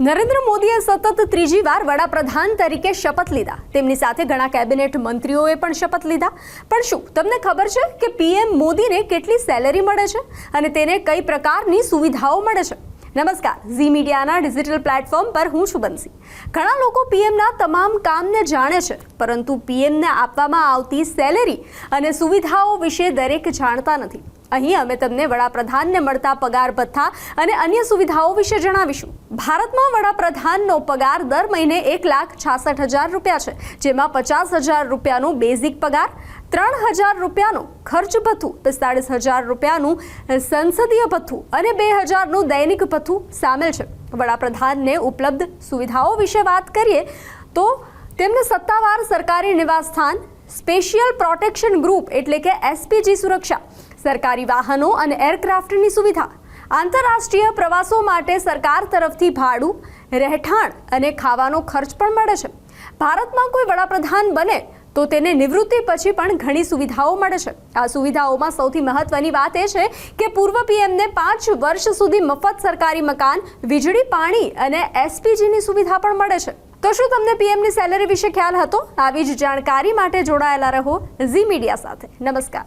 નરેન્દ્ર મોદીએ સતત ત્રીજી વાર વડાપ્રધાન તરીકે શપથ લીધા. તેમની સાથે ઘણા કેબિનેટ મંત્રીઓએ પણ શપથ લીધા. પણ શું, તમને ખબર છે કે પીએમ મોદીને કેટલી સેલેરી મળે છે? અને તેને કઈ પ્રકારની સુવિધાઓ મળે છે? નમસ્કાર. ઝી મીડિયાના ડિજિટલ પ્લેટફોર્મ પર હું છું બંસી. ઘણા લોકો પીએમના તમામ કામને જાણે છે, પરંતુ પીએમને આપવામાં આવતી સેલેરી અને સુવિધાઓ વિશે દરેક જાણતા નથી. અહીં અમે તમને વડાપ્રધાનને મળતા પગાર ભથ્થા અને અન્ય સુવિધાઓ વિશે જણાવીશું. ભારતમાં વડાપ્રધાનનો પગાર દર મહિને એક લાખ છાસઠ હજાર રૂપિયા છે, જેમાં પચાસ હજાર રૂપિયાનો બેઝિક પગાર ત્રણ હજાર રૂપિયાનું ખર્ચ ભથ્થું પિસ્તાળીસ હજાર રૂપિયાનું સંસદીય ભથ્થું અને બે હજારનું દૈનિક ભથ્થું સામેલ છે. વડાપ્રધાનને ઉપલબ્ધ સુવિધાઓ વિશે વાત કરીએ તો તેમને સત્તાવાર સરકારી નિવાસસ્થાન સ્પેશિયલ પ્રોટેક્શન ગ્રુપ એટલે કે એસપીજી સુરક્ષા, સરકારી વાહનો અને એરક્રાફ્ટની સુવિધા, આંતરરાષ્ટ્રીય પ્રવાસો માટે સરકાર તરફથી ભાડું, રહેઠાણ અને ખાવાનો ખર્ચ પણ મળે છે. ભારતમાં કોઈ વડાપ્રધાન બને તો તેને નિવૃત્તિ પછી પણ ઘણી સુવિધાઓ મળે છે. આ સુવિધાઓમાં સૌથી મહત્વની વાત એ છે કે પૂર્વ પીએમને પાંચ વર્ષ સુધી મફત સરકારી મકાન, વીજળી, પાણી અને એસપીજીની સુવિધા પણ મળે છે. તો શું તમને પીએમની સેલેરી વિશે ખ્યાલ હતો? આવી જ જાણકારી માટે જોડાયેલા રહો ઝી મીડિયા સાથે. નમસ્કાર.